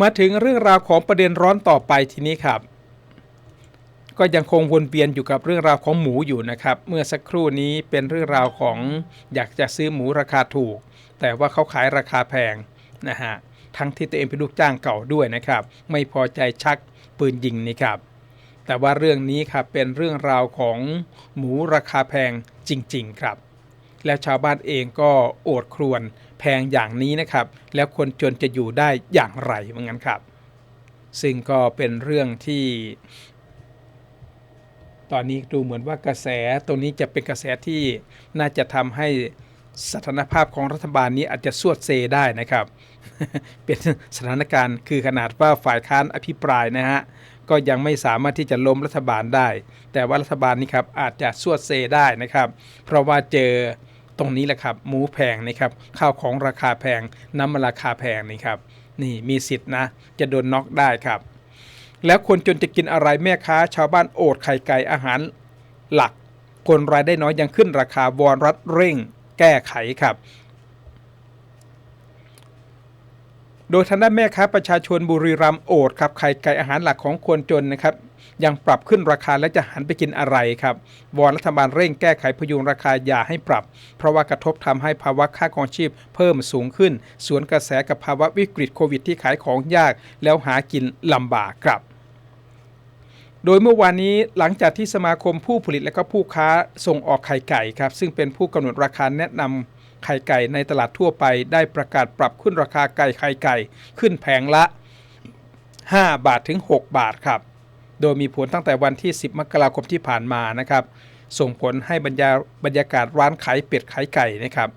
มาถึงเรื่องราวของประเด็นร้อนต่อไปทีนี้ครับ ก็ยังคงวนเวียนอยู่กับเรื่องราวของหมูอยู่นะครับ เมื่อสักครู่นี้เป็นเรื่องราวของอยากจะซื้อหมูราคาถูก แต่ว่าเขาขายราคาแพงนะฮะทั้งที่ตัวเองเป็นลูกจ้างเก่าด้วยนะครับ ไม่พอใจชักปืนยิงนี่ครับ แต่ว่าเรื่องนี้ครับเป็นเรื่องราวของหมูราคาแพงจริง ๆ ครับ แล้วชาวบ้านเองก็โอดครวญ พงอย่างนี้นะครับ แล้วคนจนจะอยู่ได้อย่างไรเหมือนกันครับ ซึ่งก็เป็นเรื่องที่ ตอนนี้ดูเหมือนว่ากระแสตรงนี้จะเป็นกระแสที่น่าจะทำให้สถานภาพของรัฐบาลนี้อาจจะสวดเซได้นะครับ เป็นสถานการณ์คือขนาดว่าฝ่ายค้านอภิปรายนะฮะก็ยังไม่สามารถที่จะล้มรัฐบาลได้ แต่ว่ารัฐบาลนี้ครับอาจจะสวดเซได้นะครับ เพราะว่าเจอ ตรงนี้แหละครับหมูแพงนะครับข้าวของราคาแพงน้ำมันราคาแพงนี่ครับนี่มีสิทธิ์นะ จะโดนน็อกได้ครับ แล้วคนจนจะกินอะไรแม่ค้า ชาวบ้านโอดไข่ไก่อาหารหลัก คนรายได้น้อยยังขึ้นราคาวอนรัฐเร่ง แก้ไขครับ โดยทางด้านแม่ค้าประชาชนบุรีรัมย์โอดครับไข่ไก่อาหารหลักของคนจนนะครับยังปรับขึ้นราคาและจะหันไปกินอะไรครับวอนรัฐบาลเร่งแก้ไขพยุงราคาอย่าให้ปรับ เพราะว่ากระทบทำให้ภาวะค่าครองชีพเพิ่มสูงขึ้น สวนกระแสกับภาวะวิกฤตโควิดที่ขายของยาก แล้วหากินลำบากครับโดยเมื่อวานนี้หลังจากที่สมาคมผู้ผลิตและก็ผู้ค้าส่งออกไข่ไก่ครับซึ่งเป็นผู้กำหนดราคาแนะนำ ไข่ไก่ในตลาดทั่วไปได้ประกาศปรับขึ้นราคาไก่ไข่ไก่ขึ้นแผงละ 5 บาทถึง 6 บาทครับ โดยมีผลตั้งแต่วันที่ 10 มกราคมที่ผ่านมานะครับ ส่งผลให้บรรยาบรรยากาศร้านขายเป็ดขายไก่นะครับ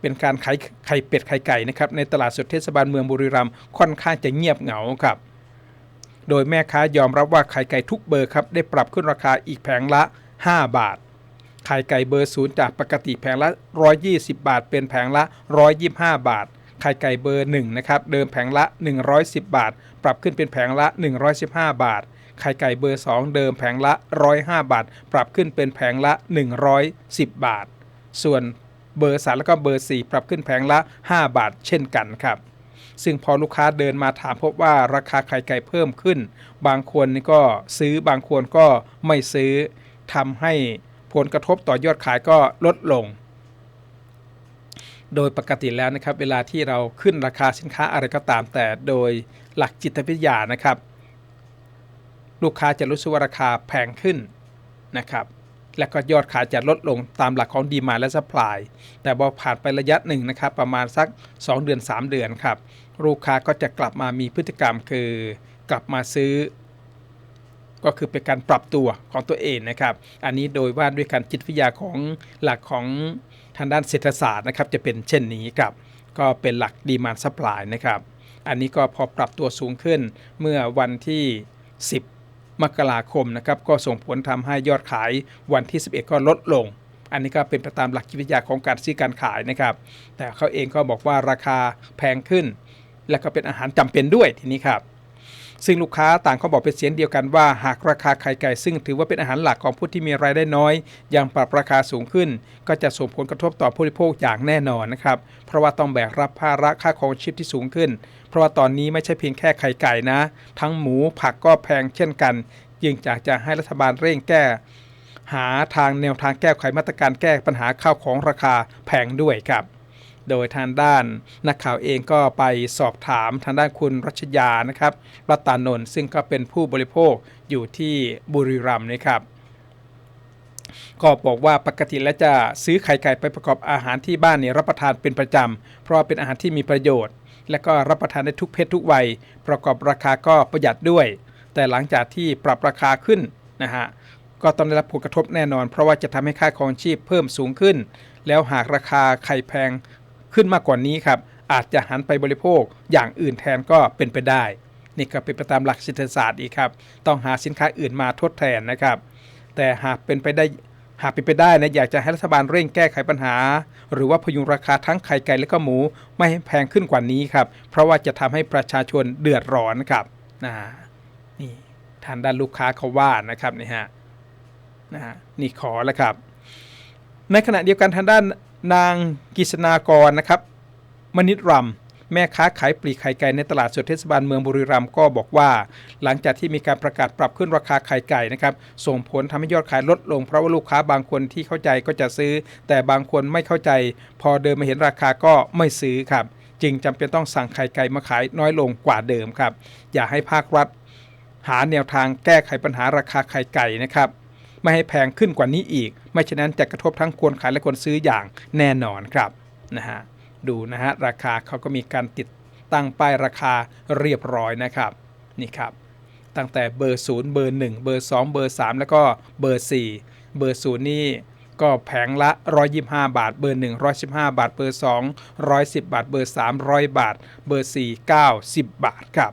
เป็นการขายไข่เป็ดไข่ไก่นะครับในตลาดสดเทศบาลเมืองบุรีรัมย์ค่อนข้างจะเงียบเหงาครับโดยแม่ค้ายอมรับว่าไข่ไก่ทุกเบอร์ครับได้ปรับขึ้นราคาอีกแผงละ 5 บาท ข่ไก่เบอร์ศูนย์จากปกติแผงละ 120 บาท เป็นแผงละ 125 บาท ไข่ไก่เบอร์1นะครับเดิมแผงละ 110 บาท ปรับขึ้นเป็นแผงละ 115 บาท ไข่ไก่เบอร์ 2 เดิมแผงละ 105 บาท ปรับขึ้นเป็นแผงละ 110 บาท ส่วนเบอร์ 3 แล้วก็เบอร์ 4 ปรับขึ้นแผงละ 5 บาท เช่นกันครับซึ่งพอลูกค้าเดินมาถามพบว่าราคาไข่ไก่เพิ่มขึ้น บางคนก็ซื้อบางคนก็ไม่ซื้อทำให้ ผลกระทบต่อยอดขายก็ลดลง โดยปกติแล้วนะครับ เวลาที่เราขึ้นราคาสินค้าอะไรก็ตาม แต่โดยหลักจิตวิทยานะครับ ลูกค้าจะรู้สึกว่าราคาแพงขึ้นนะครับ และก็ยอดขายจะลดลงตามหลักของดีมาและสปายแต่พอผ่านไประยะหนึ่งนะครับ ประมาณสัก 2 เดือน 3 เดือนครับ ลูกค้าก็จะกลับมามีพฤติกรรมคือกลับมาซื้อ ก็คือเป็นการปรับตัวของตัวเองนะครับ อันนี้โดยว่าด้วยการจิตวิทยาของหลักของทางด้านเศรษฐศาสตร์นะครับ จะเป็นเช่นนี้ครับ ก็เป็นหลักดีมานซัพพลายนะครับ อันนี้ก็พอปรับตัวสูงขึ้นเมื่อวันที่ 10 มกราคมนะครับ ก็ส่งผลทำให้ยอดขายวันที่ 11 ก็ลดลง อันนี้ก็เป็นไปตามหลักจิตวิทยาของการซื้อการขายนะครับ แต่เขาเองก็บอกว่าราคาแพงขึ้น และก็เป็นอาหารจำเป็นด้วยทีนี้ครับ ซึ่งลูกค้าต่างก็บอกเป็นเสียงเดียวกันว่า หากราคาไข่ไก่ซึ่งถือว่าเป็นอาหารหลักของผู้ที่มีรายได้น้อย ยังปรับราคาสูงขึ้น ก็จะส่งผลกระทบต่อผู้บริโภคอย่างแน่นอนนะครับ เพราะว่าต้องแบกรับภาระค่าครองชีพที่สูงขึ้น เพราะว่าตอนนี้ไม่ใช่เพียงแค่ไข่ไก่นะ ทั้งหมูผักก็แพงเช่นกันยิ่งจากจะให้รัฐบาลเร่งแก้ หาทางแนวทางแก้ไขมาตรการแก้ปัญหาข้าวของราคาแพงด้วยครับ โดยทางด้านนักข่าวเองก็ไปสอบถามทางด้านคุณรัชยานะครับรัตานนท์ซึ่งก็เป็นผู้บริโภคอยู่ที่บุรีรัมย์นะครับก็บอกว่าปกติแล้วจะซื้อไข่ไก่ไปประกอบอาหารที่บ้านเนี่ยรับประทานเป็นประจำเพราะเป็นอาหารที่มีประโยชน์ และก็รับประทานได้ทุกเพศทุกวัย ประกอบราคาก็ประหยัดด้วย แต่หลังจากที่ปรับราคาขึ้นนะฮะก็ต้องได้รับผลกระทบแน่นอน เพราะว่าจะทำให้ค่าครองชีพเพิ่มสูงขึ้น แล้วหากราคาไข่แพง ขึ้นมากกว่านี้ครับอาจจะหันไปบริโภคอย่างอื่นแทนก็เป็นไปได้ นี่ก็เป็นไปตามหลักเศรษฐศาสตร์อีกครับ ต้องหาสินค้าอื่นมาทดแทนนะครับ แต่หากเป็นไปได้หากเป็นไปได้นะอยากจะให้รัฐบาลเร่งแก้ไขปัญหา หรือว่าพยุงราคาทั้งไข่ไก่และก็หมูไม่ให้แพงขึ้นกว่านี้ครับ เพราะว่าจะทำให้ประชาชนเดือดร้อนครับนะนี่ทางด้านลูกค้าเขาว่านะครับนี่ฮะนะฮะนี่ขอแล้วครับ ในขณะเดียวกันทางด้าน นางกิษณากรนะครับมณิตรำแม่ค้าขายปลีกไข่ไก่ในตลาดสดเทศบาลเมืองบุรีรัมย์ก็บอกว่า หลังจากที่มีการประกาศปรับขึ้นราคาไข่ไก่นะครับส่งผลทำให้ยอดขายลดลงเพราะว่าลูกค้าบางคนที่เข้าใจก็จะซื้อ แต่บางคนไม่เข้าใจ พอเดินมาเห็นราคาก็ไม่ซื้อครับ จึงจำเป็นต้องสั่งไข่ไก่มาขายน้อยลงกว่าเดิมครับ อย่าให้ภาครัฐ หาแนวทางแก้ไขปัญหาราคาไข่ไก่นะครับ ไม่ให้แพงขึ้นกว่านี้อีก ไม่ฉะนั้นจะกระทบทั้งคนขายและคนซื้ออย่างแน่นอนครับนะฮะดูนะฮะราคาเขาก็มีการติดตั้งป้ายราคาเรียบร้อยนะครับนี่ครับตั้งแต่เบอร์ 0 เบอร์ 1 เบอร์ 2 เบอร์ 3 แล้วก็เบอร์ 4 เบอร์ 0 นี่ก็แผงละ 125 บาท เบอร์ 1 115 บาท เบอร์ 2 110 บาท เบอร์ 3 100 บาท เบอร์ 4 90 บาทครับ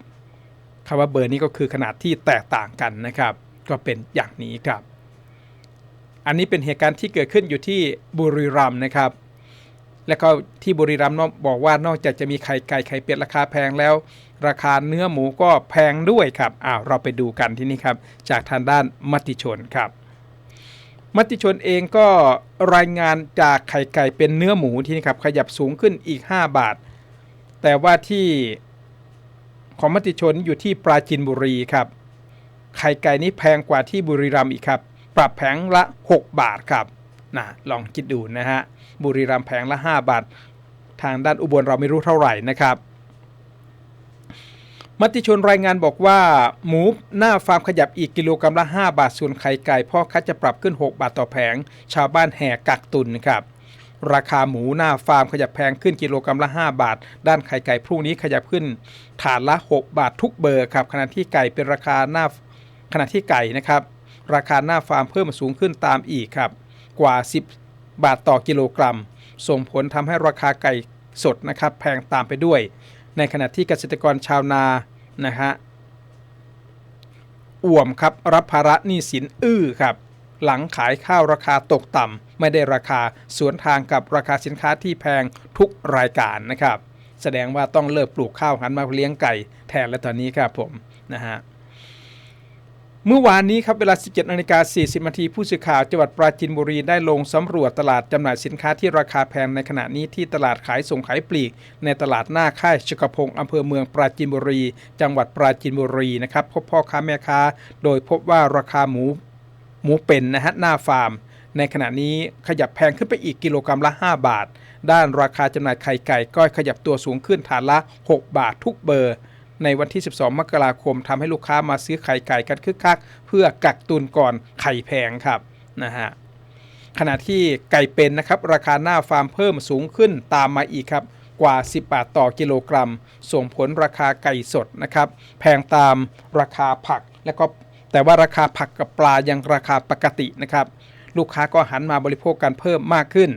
คำว่าเบอร์นี้ก็คือขนาดที่แตกต่างกันนะครับ ก็เป็นอย่างนี้ครับ อันนี้เป็นเหตุการณ์ที่เกิดขึ้นอยู่ที่บุรีรัมย์นะครับ แล้วก็ที่บุรีรัมย์บอกว่านอกจากจะมีไข่ไก่ไข่เป็ดราคาแพงแล้ว ราคาเนื้อหมูก็แพงด้วยครับอ้าวเราไปดูกันที่นี่ครับ จากทางด้านมติชนครับ มติชนเองก็รายงานจากไข่ไก่เป็นเนื้อหมูที่นี่ครับขยับสูงขึ้นอีก 5 บาท แต่ว่าที่ของมติชนอยู่ที่ปราจินบุรีครับไข่ไก่นี้แพงกว่าที่บุรีรัมย์อีกครับ ปรับแผงละ 6 บาทครับนะลองคิดดูนะฮะบุรีรัมย์แผงละ 5 บาท ทางด้านอุบลเราไม่รู้เท่าไหร่นะครับ มติชนรายงานบอกว่า หมูหน้าฟาร์มขยับอีกกิโลกรัมละ 5 บาท ส่วนไข่ไก่พ่อค้าจะปรับขึ้น 6 บาทต่อแผง ชาวบ้านแห่กักตุนครับราคาหมูหน้าฟาร์มขยับแพงขึ้นกิโลกรัมละ 5 บาท ด้านไข่ไก่พรุ่งนี้ขยับขึ้นฐานละ 6 บาททุกเบอร์ครับขณะที่ไก่เป็นราคาหน้าขณะที่ไก่นะครับ ราคาหน้าฟาร์มเพิ่มสูงขึ้นตามอีกครับ กว่า 10 บาทต่อกิโลกรัม ส่งผลทำให้ราคาไก่สดนะครับ แพงตามไปด้วย ในขณะที่เกษตรกรชาวนานะฮะอ่วมครับรับภาระหนี้สินอื้อครับ หลังขายข้าวราคาตกต่ำไม่ได้ราคาสวนทางกับราคาสินค้าที่แพงทุกรายการนะครับ แสดงว่าต้องเลิกปลูกข้าวหันมาเลี้ยงไก่แทนแล้วตอนนี้ครับผมนะฮะ เมื่อวานนี้ครับเวลา 17นาฬิกา40นาทีผู้สื่อข่าวจังหวัดปราจีนบุรีได้ลงสำรวจตลาดจำหน่ายสินค้าที่ราคาแพงในขณะนี้ที่ตลาดขายส่งขายปลีก ในตลาดหน้าค่ายชกพงศ์อำเภอเมืองปราจีนบุรี จังหวัดปราจีนบุรีนะครับพบพ่อค้าแม่ค้า โดยพบว่าราคาหมูหมูเป็นนะฮะหน้าฟาร์ม ในขณะนี้ขยับแพงขึ้นไปอีกกิโลกรัมละ 5 บาท ด้านราคาจำหน่ายไข่ไก่ก็ขยับตัวสูงขึ้นฐานละ 6 บาททุกเบอร์ ในวันที่ 12 มกราคมทำให้ลูกค้ามาซื้อไข่ไก่กันคึกคัก เพื่อกักตุนก่อนไข่แพงครับนะฮะขณะที่ไก่เป็นนะครับราคาหน้าฟาร์มเพิ่มสูงขึ้นตามมาอีกครับกว่า 10 บาทต่อกิโลกรัม ส่งผลราคาไก่สดนะครับแพงตามราคาผักและก็แต่ว่าราคาผักกับปลายังราคาปกตินะครับลูกค้าก็หันมาบริโภคกันเพิ่มมากขึ้น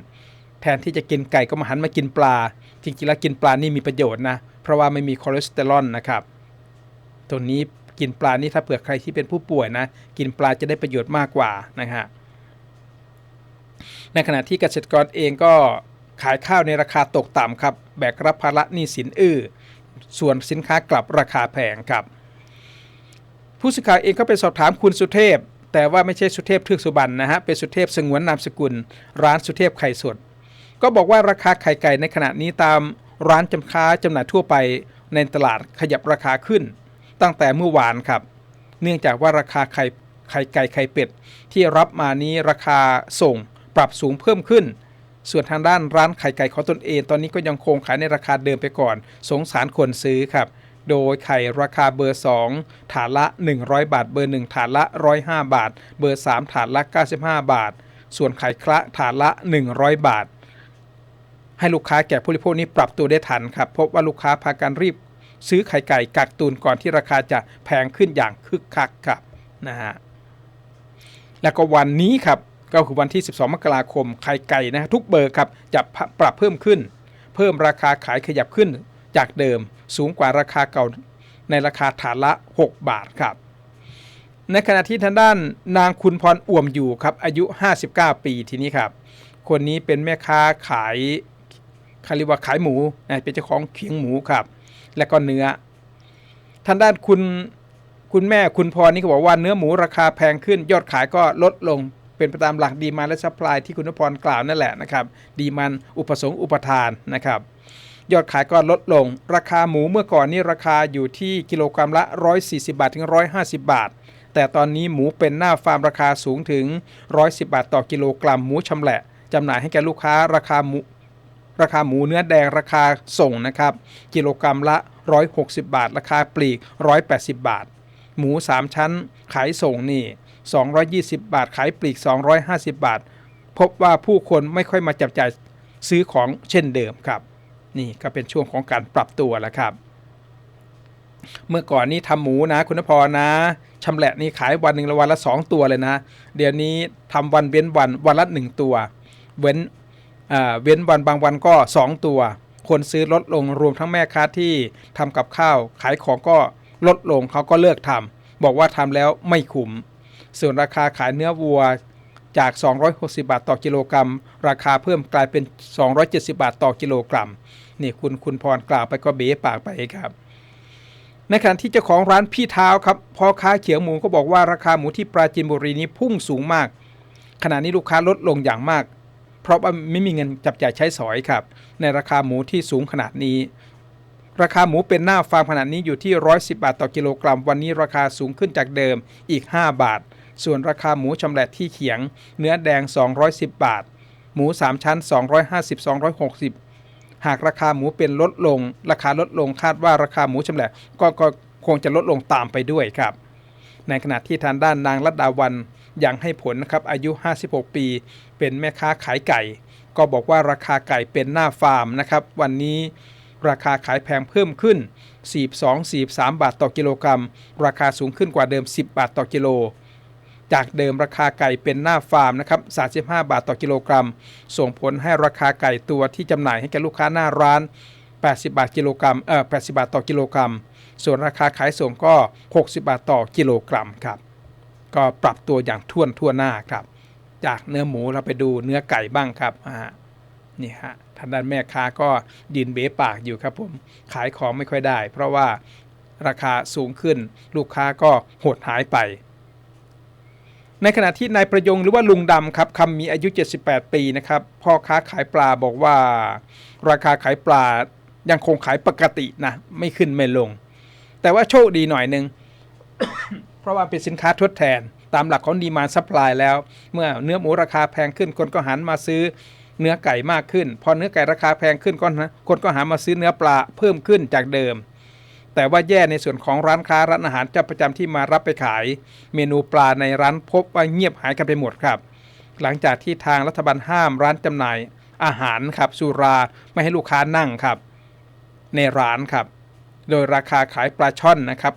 แทนที่จะกินไก่ก็มาหันมากินปลา จริงๆแล้วกินปลานี่มีประโยชน์นะ เพราะว่าไม่มีคอเลสเตอรอลนะครับตัวนี้กินปลานี่ถ้าเผื่อใครที่เป็นผู้ป่วยนะ กินปลาจะได้ประโยชน์มากกว่านะฮะในขณะที่เกษตรกรเองก็ขายข้าวในราคาตกต่ำครับ แบกรับภาระหนี้สินอื้อส่วนสินค้ากลับราคาแพงครับ ผู้สื่อข่าวเองก็ไปสอบถามคุณสุเทพ แต่ว่าไม่ใช่สุเทพทึกสุบรรณนะฮะเป็นสุเทพสงวนนามสกุล ร้านสุเทพไข่สด ก็บอกว่าราคาไข่ไก่ในขณะนี้ตาม ร้านจำค้าจำหน่ายทั่วไปในตลาดขยับราคาขึ้น ตั้งแต่เมื่อวานครับ เนื่องจากว่าราคาไข่ไข่ไก่ไข่เป็ดที่รับมานี้ราคาส่งปรับสูงเพิ่มขึ้น ส่วนทางด้านร้านไข่ไก่ของตนเอง ตอนนี้ก็ยังคงขายในราคาเดิมไปก่อน สงสารคนซื้อครับ โดยไข่ราคาเบอร์2ถาดละ 100 บาท เบอร์1ถาดละ 105 บาท เบอร์3ถาดละ 95 บาท ส่วนไข่คละถาดละ 100 บาท ให้ลูกค้าแก่ผู้บริโภคนี้ปรับตัวได้ทันครับพบว่าลูกค้าพากันรีบ ซื้อไข่ไก่กักตุนก่อนที่ราคาจะแพงขึ้นอย่างคึกคักครับนะฮะแล้วก็วันนี้ครับก็คือวันที่ 12 มกราคมไข่ไก่นะฮะทุกเบอร์ครับจะปรับเพิ่มขึ้น เพิ่มราคาขายขยับขึ้นจากเดิมสูงกว่าราคาเก่าในราคาฐานละ 6 บาทครับ ในขณะที่ทางด้านนางคุณพรอ่วมอยู่ครับอายุ 59 ปีทีนี้ครับ คนนี้เป็นแม่ค้าขาย เขาเรียกว่าขายหมูเป็นเจ้าของเขียงหมูครับ และก็เนื้อทางด้านคุณคุณแม่คุณพรนี่ก็บอกว่าเนื้อหมูราคาแพงขึ้น ยอดขายก็ลดลงเป็นไปตามหลักดีมาและซัพพลายที่คุณพรกล่าวนั่นแหละนะครับ ดีมันอุปสงค์อุปทานนะครับ ยอดขายก็ลดลง ราคาหมูเมื่อก่อนนี่ราคาอยู่ที่กิโลกรัมละ 140 บาทถึง 150 บาท แต่ตอนนี้หมูเป็นหน้าฟาร์มราคาสูงถึง 110 บาทต่อกิโลกรัมหมูชำแหละจำหน่ายให้แก่ลูกค้าราคาหมู ราคาหมูเนื้อแดงราคาส่งนะครับกิโลกรัมละ 160 บาท ราคาปลีก 180 บาท หมู 3 ชั้นขายส่งนี่ 220 บาท ขายปลีก 250 บาท พบว่าผู้คนไม่ค่อยมาจับจ่ายซื้อของเช่นเดิมครับ นี่ก็เป็นช่วงของการปรับตัวแล้วครับ เมื่อก่อนนี่ทำหมูนะคุณพรนะชำแหละนี่ขายวันหนึ่งละวันละ 2 ตัวเลยนะ เดี๋ยวนี้ทำวันเว้นวันวันละ 1 ตัว เว้น เว้นวันบางวันก็ 2 ตัว คนซื้อลดลงรวมทั้งแม่ค้าที่ทำกับข้าว ขายของก็ลดลงเขาก็เลิกทำบอกว่าทำแล้วไม่คุ้มส่วนราคาขายเนื้อวัวจาก 260 บาทต่อกิโลกรัม ราคาเพิ่มกลายเป็น 270 บาทต่อกิโลกรัม นี่คุณคุณพรกล่าวไปก็เบ๋ปากไปครับ ในขณะที่เจ้าของร้านพี่เท้าครับพ่อค้าเขียงหมูก็บอกว่าราคาหมูที่ปราจีนบุรีนี้พุ่งสูงมาก ขณะนี้ลูกค้าลดลงอย่างมาก เพราะว่าไม่มีเงินจับจ่ายใช้สอยครับ ในราคาหมูที่สูงขนาดนี้ ราคาหมูเป็นหน้าฟาร์มขนาดนี้อยู่ที่ 110 บาทต่อกิโลกรัม วันนี้ราคาสูงขึ้นจากเดิมอีก 5 บาท ส่วนราคาหมูชำแหละที่เขียง เนื้อแดง 210 บาท หมู 3 ชั้น 250 260 หากราคาหมูเป็นลดลง ราคาลดลงคาดว่าราคาหมูชำแหละก็ก็คงจะลดลงตามไปด้วยครับ ในขณะที่ทางด้านนางรัตดาวัน ยังให้ผลนะครับอายุ 56 ปี เป็นแม่ค้าขายไก่ ก็บอกว่าราคาไก่เป็นหน้าฟาร์มนะครับวันนี้ราคาขายแพงเพิ่มขึ้น 42-43 บาทต่อกิโลกรัม ราคาสูงขึ้นกว่าเดิม 10 บาทต่อกิโล จากเดิมราคาไก่เป็นหน้าฟาร์มนะครับ 35 บาทต่อกิโลกรัม ส่งผลให้ราคาไก่ตัวที่จำหน่ายให้แก่ลูกค้าหน้าร้าน 80 บาทกิโลกรัม เอ่อ 80 บาทต่อกิโลกรัม ส่วนราคาขายส่งก็ 60 บาทต่อกิโลกรัมครับ ก็ปรับตัวอย่างท่วนทั่วหน้าครับ จากเนื้อหมูเราไปดูเนื้อไก่บ้างครับอ่านี่ฮะทางด้านแม่ค้าก็ยืนเบปากอยู่ครับผมขายของไม่ค่อยได้ เพราะว่าราคาสูงขึ้น ลูกค้าก็หดหายไป ในขณะที่นายประยงหรือว่าลุงดำครับคำมีอายุ 78 ปีนะครับพ่อค้าขายปลาบอกว่า ราคาขายปลายังคงขายปกตินะ ไม่ขึ้นไม่ลง แต่ว่าโชคดีหน่อยหนึง เพราะว่าเป็นสินค้าทดแทน ตามหลักของดีมาซัพพลายแล้ว เมื่อเนื้อหมูราคาแพงขึ้นคนก็หันมาซื้อเนื้อไก่มากขึ้น พอเนื้อไก่ราคาแพงขึ้นก็นะคนก็หันมาซื้อเนื้อปลาเพิ่มขึ้นจากเดิม แต่ว่าแย่ในส่วนของร้านค้าร้านอาหารเจ้าประจำที่มารับไปขาย เมนูปลาในร้านพบว่าเงียบหายกันไปหมดครับ หลังจากที่ทางรัฐบาลห้ามร้านจำหน่าย อาหารครับสุราไม่ให้ลูกค้านั่งครับ ในร้านครับ โดยราคาขายปลาช่อนนะครับ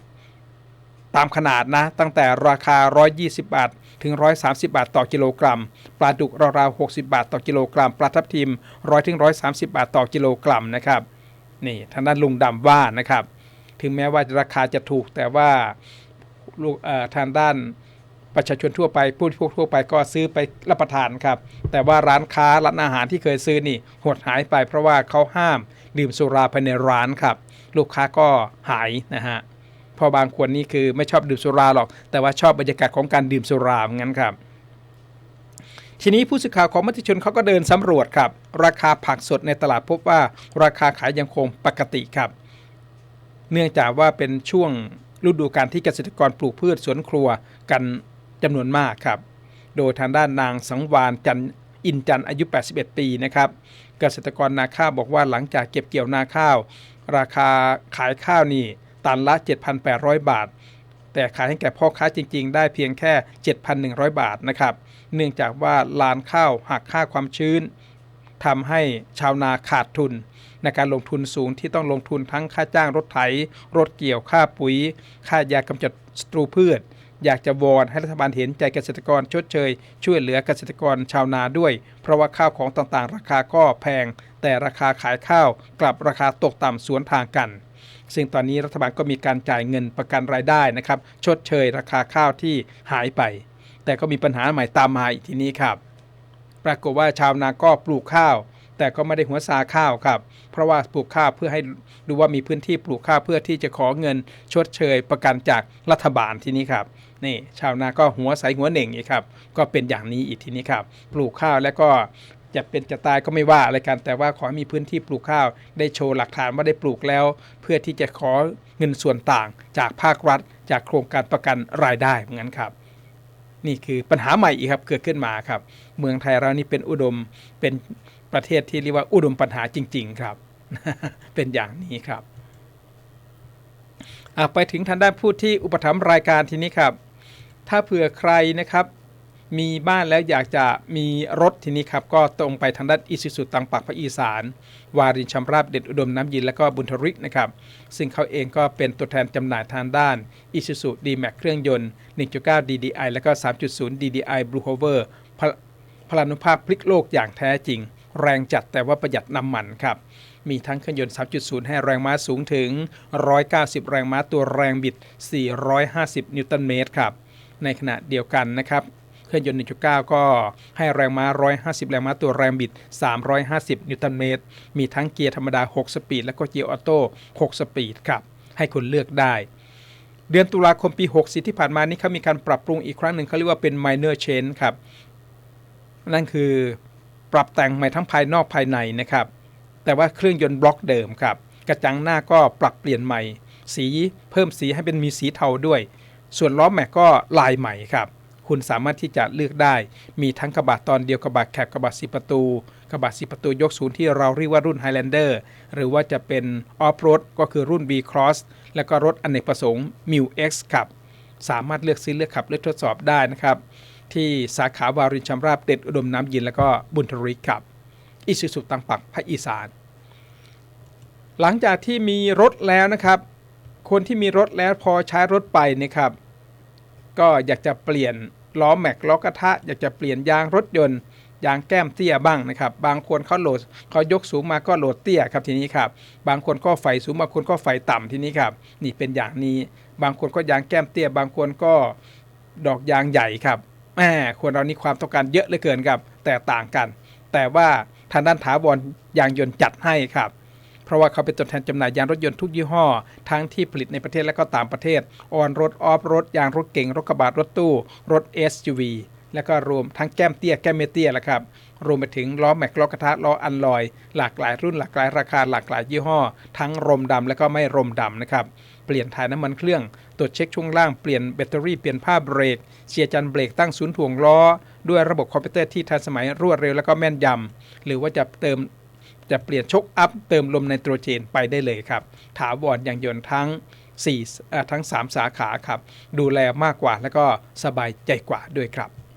ตามขนาดนะ ตั้งแต่ราคา 120 บาท ถึง 130 บาทต่อกิโลกรัม ปลาดุกราวๆ60 บาทต่อกิโลกรัม ปลาทับทิม 100 ถึง 130 บาทต่อกิโลกรัมนะครับ นี่ทางด้านลุงดำว่านะครับ ถึงแม้ว่าราคาจะถูกแต่ว่าลูกทางด้านประชาชนทั่วไปผู้บริโภคทั่วไปก็ซื้อไปรับประทานครับ แต่ว่าร้านค้าร้านอาหารที่เคยซื้อนี่หดหายไปเพราะว่าเขาห้ามดื่มสุราภายในร้านครับ ลูกค้าก็หายนะฮะ พอบางคนนี่คือไม่ชอบดื่มสุราหรอก แต่ว่าชอบบรรยากาศของการดื่มสุราเหมือนกันครับ ทีนี้ผู้สื่อข่าวของมติชนเขาก็เดินสำรวจครับ ราคาผักสดในตลาดพบว่าราคาขายยังคงปกติครับ เนื่องจากว่าเป็นช่วงฤดูการที่เกษตรกรปลูกพืชสวนครัวกันจำนวนมากครับ โดยทางด้านนางสังวานจันอินจันอายุ 81 ปีนะครับ เกษตรกรนาข้าวบอกว่าหลังจากเก็บเกี่ยวนาข้าว ราคาขายข้าวนี่ ตันละ 7,800 บาท แต่ขายให้แก่พ่อค้าจริง ๆ ได้เพียงแค่ 7,100 บาทนะครับเนื่องจากว่าลานข้าวหักค่าความชื้นทำให้ชาวนาขาดทุน ในการลงทุนสูงที่ต้องลงทุนทั้งค่าจ้างรถไถ รถเกี่ยวค่าปุ๋ย ค่ายากำจัดศัตรูพืช อยากจะวอนให้รัฐบาลเห็นใจเกษตรกรชดเชย ช่วยเหลือเกษตรกรชาวนาด้วย เพราะว่าข้าวของต่างๆ ราคาก็แพง แต่ราคาขายข้าวกลับราคาตกต่ำสวนทางกัน ซึ่งตอนนี้รัฐบาลก็มีการจ่ายเงินประกันรายได้นะครับ ชดเชยราคาข้าวที่หายไป แต่ก็มีปัญหาใหม่ตามมาอีกทีนี้ครับ ปรากฏว่าชาวนาก็ปลูกข้าว แต่ก็ไม่ได้หัวซาข้าวครับ เพราะว่าปลูกข้าวเพื่อให้ดูว่ามีพื้นที่ปลูกข้าวเพื่อที่จะขอเงินชดเชยประกันจากรัฐบาลที่นี้ครับนี่ชาวนาก็หัวใสหัวเหน่งอีกครับ ก็เป็นอย่างนี้อีกทีนี้ครับ ปลูกข้าวแล้วก็ จะเป็นจะตายก็ไม่ว่าอะไรกัน แต่ว่าขอให้มีพื้นที่ปลูกข้าว ได้โชว์หลักฐานว่าได้ปลูกแล้ว เพื่อที่จะขอเงินส่วนต่าง จากภาครัฐ จากโครงการประกันรายได้เหมือนกันครับ นี่คือปัญหาใหม่อีกครับเกิดขึ้นมาครับ เมืองไทยเรานี่เป็นอุดมเป็นประเทศที่เรียกว่าอุดมปัญหาจริง ๆ ครับ เป็นอย่างนี้ครับไปถึงทางด้านผู้ที่อุปถัมภ์รายการทีนี้ครับ ถ้าเผื่อใครนะครับ มีบ้านแล้วอยากจะมีรถทีนี้ครับ ก็ตรงไปทางด้านอิสุสุตังปักพระอีสาน วารินชำราบเด็ดอุดมน้ำยินและก็บุญทริกนะครับ ซึ่งเขาเองก็เป็นตัวแทนจำหน่ายทางด้าน Isuzu D-Max เครื่องยนต์ 1.9 DDI และก็ 3.0 DDI Blue Hover พลพลานุภาพพลิกโลกอย่างแท้จริง แรงจัดแต่ว่าประหยัดน้ำมันครับมีทั้งเครื่องยนต์ 3.0 ให้แรงม้าสูงถึง 190 แรงม้าตัวแรงบิด 450 นิวตันเมตรครับ ในขณะเดียวกันนะครับ รื่องยนต์ 1.9 ก็ให้แรงม้า 150 แรงม้าตัวแรงบิด 350 นิวตันเมตร มีทั้งเกียร์ธรรมดา 6 สปีด และก็เกียร์ออโต้ 6 สปีดครับ ให้คุณเลือกได้เดือนตุลาคมปี 64 ที่ผ่านมานี้เขามีการปรับปรุงอีกครั้งหนึ่งเขาเรียกว่าเป็น minor change ครับ นั่นคือปรับแต่งใหม่ทั้งภายนอกภายในนะครับ แต่ว่าเครื่องยนต์บล็อกเดิมครับ กระจังหน้าก็ปรับเปลี่ยนใหม่ สีเพิ่มสีให้เป็นมีสีเทาด้วย ส่วนล้อแม็กก็ลายใหม่ครับ คุณสามารถที่จะเลือกได้ มีทั้งกระบะตอนเดียวกระบะแคบกระบะสีประตู กระบะสีประตูยกศูนย์ที่เราเรียกว่ารุ่น Highlander หรือว่าจะเป็นออฟโรดก็คือรุ่น B Cross แล้วก็รถอเนกประสงค์ m u X ครับ สามารถเลือกซื้อเลือกขับเลือกทดสอบได้นะครับ ที่สาขาวารินชำราบเด็ดอุดมน้ำยิน แล้วก็บุญทริกครับอิสุสุตังปักภาคอีสาน หลังจากที่มีรถแล้วนะครับ คนที่มีรถแล้วพอใช้รถไปนะครับ ก็อยากจะเปลี่ยนล้อแม็กล้อกระทะ อยากจะเปลี่ยนยางรถยนต์ยางแก้มเตี้ยบ้างนะครับ บางคนเขาโหลดเขายกสูงมาก็โหลดเตี้ยครับทีนี้ครับ บางคนก็ไฟสูงบางคนก็ไฟต่ำทีนี้ครับ นี่เป็นอย่างนี้ บางคนก็ยางแก้มเตี้ย บางคนก็ดอกยางใหญ่ครับแหมคนเรานี่ความต้องการเยอะเหลือเกินครับ แต่ต่างกัน แต่ว่าทางด้านถาวรยางยนต์จัดให้ครับ เพราะว่าเขาเป็นตัวแทนจำหน่ายยางรถยนต์ทุกยี่ห้อ ทั้งที่ผลิตในประเทศและก็ต่างประเทศ ออนรถออฟรถยางรถเก๋งรถกระบะรถตู้ รถ SUV แล้วก็รวมทั้งแก้มเตี้ยแก้มไม่เตี้ยแหละครับ รวมไปถึงล้อแม็กล้อกระทะล้ออันลอย หลากหลายรุ่นหลากหลายราคาหลากหลายยี่ห้อ ทั้งรมดำและก็ไม่รมดำนะครับเปลี่ยนถ่ายน้ำมันเครื่อง ตรวจเช็คช่วงล่าง เปลี่ยนแบตเตอรี่ เปลี่ยนผ้าเบรก เชียร์จันเบรกตั้งศูนย์ถ่วงล้อ ด้วยระบบคอมพิวเตอร์ที่ทันสมัยรวดเร็วและก็แม่นยำ หรือว่าจะเติม จะเปลี่ยนชกอัพเติมลมไนโตรเจนไปได้เลยครับ ถาวรอย่างยนต์ทั้ง4ทั้ง 3 สาขาครับ ดูแลมากกว่าแล้วก็สบายใจกว่าด้วยครับ